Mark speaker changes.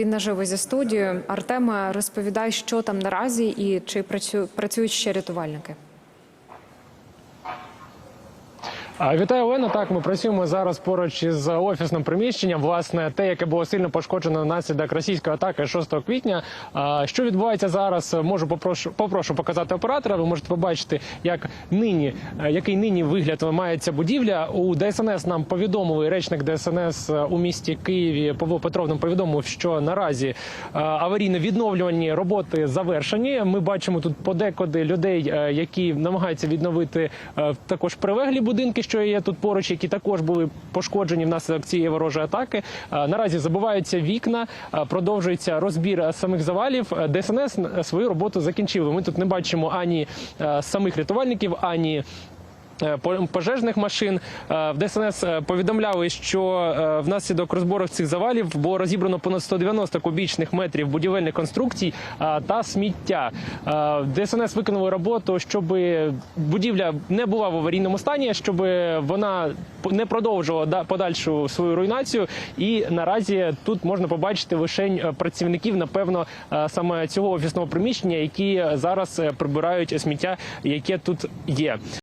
Speaker 1: Він наживо зі студією. Артема, розповідай, що там наразі і чи працю- працюють ще рятувальники.
Speaker 2: Вітаю, Олена. Так, ми працюємо зараз поруч із офісним приміщенням. Власне, те, яке було сильно пошкоджено внаслідок російської атаки 6 квітня. Що відбувається зараз? Можу попрошу, попрошу показати оператора. Ви можете побачити, як нині, е, який нині вигляд має будівля. У ДСНС нам повідомили речник ДСНС у місті Києві Павло Петров нам повідомив, що наразі е, аварійно-відновлювані роботи завершені. Ми бачимо тут подекуди людей, е, які намагаються відновити е, також прилеглі будинки, що є тут поруч, які також були пошкоджені внаслідок цієї ворожої атаки. Е, Наразі забиваються вікна, е, продовжується розбір е, самих завалів. ДСНС свою роботу закінчили. Ми тут не бачимо ані самих рятувальників, ані пожежних машин. Е, В ДСНС е, повідомляли, що е, внаслідок розбору цих завалів було розібрано понад 190 кубічних метрів будівельних конструкцій е, та сміття. Е, ДСНС виконали роботу, щоб будівля не була в аварійному стані, щоб вона не продовжувала да- подальшу свою руйнацію. І наразі тут можна побачити лише е, працівників, напевно, е, саме цього офісного приміщення, які зараз е, прибирають сміття, яке тут є.